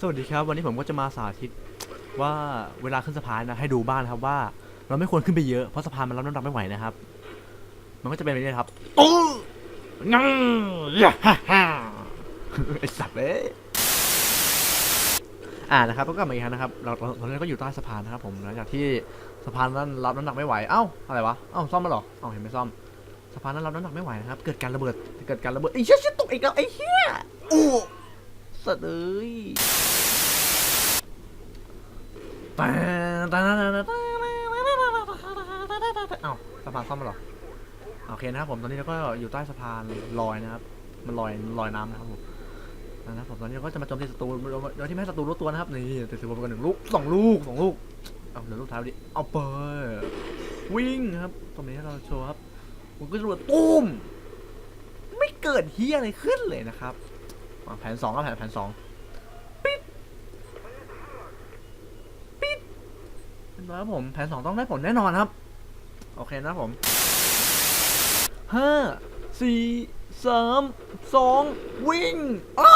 สวัสดีครับ วันนี้ผมก็จะมาสาธิตว่าเวลาขึ้นสะพานนะให้ดูบ้างนครับว่า เราไม่ควรขึ้นไปเยอะเพราะสะพานมันรับน้ำหนักไม่ไหวนะครับ มันก็จะเป็นแบบนี้ครับตู้งังย่าฮ่าฮ่าไอสัตว์เลยอ่านะครับก็กลับมาอีกครั้งนะครับ เราตอนนี้ก็อยู่ใต้สะพานนะครับ ผมหลังจากที่สะพานนั้นรับน้ำหนักไม่ไหวเอ้าอะไรวะเอ้าซ่อมมาหรอเอ้าเห็นไม่ซ่อมสะพานนั้นรับน้ำหนักไม่ไหวนะครับเกิดการระเบิดเกิดการระเบิดไอ้เชี่ยเชี่ยตกอีกแล้วไอ้เหี้ยอู้ สัตว์เอ้ยตาตาตาตาตาเอ้าสะพานซ่อมมาหรอ โอเคนะครับผมตอนนี้เราก็อยู่ใต้สะพานลอยนะครับ มันลอยลอยน้ำนะครับผมนะครับผมตอนนี้เราก็จะมาโจมตีศัตรูโดยที่ไม่ให้ศัตรูรู้ตัวนะครับ นี่ติดสิบกันหนึ่งลูกสองลูกสองลูก เอาเหลือลูกท้ายดิ เอาเปิดวิ่งครับ ตรงนี้เราโชว์ครับผมก็จะรวดตุ้ม ไม่เกิดเฮียอะไรขึ้นเลยนะครับ แผนสองก็แผนแผนสองเรียบร้อยครับผมแผนสองต้องได้ผลแน่นอนครับ โอเคนะครับผมห้าสี่สามสองวิ่งอ้า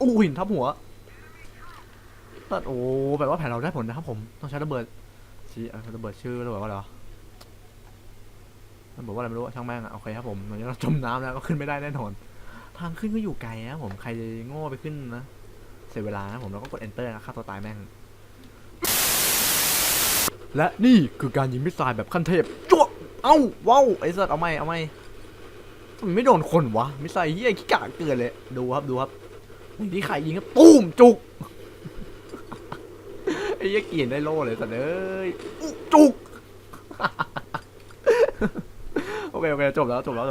อู้หินทับหัวตัดโอ้แปลว่าแผนเราได้ผลนะครับผมต้องใช้ระเบิดชี้เอ่อระเบิดชื่อระเบิดว่าอะไรวะระเบิดว่าอะไรไม่รู้ช่างแม่งอะโอเคครับผมตอนนี้เราจมน้ำแล้วก็ขึ้นไม่ได้แน่นอน ทางขึ้นก็อยู่ไกลนะผมใครโง่ไปขึ้นนะเสียเวลานะผมเราก็กด enter นะฆ่าตัวตายแม่ง และนี่คือการยิงมิสไซล์แบบขั้นเทพจ้วงเอ้าว้าวไอ้สัตว์เอาไม่เอาไม่ทำไมไม่โดนคนวะมิสไซล์เฮียขี้กากเกินเลยดูครับดูครับนี่ที่ใครยิงครับตูมจุกไอ้เหี้ยเกียนได้โล่เลยสัตว์เอ้ยจุกโอเคโอเคจบแล้วจบแล้ว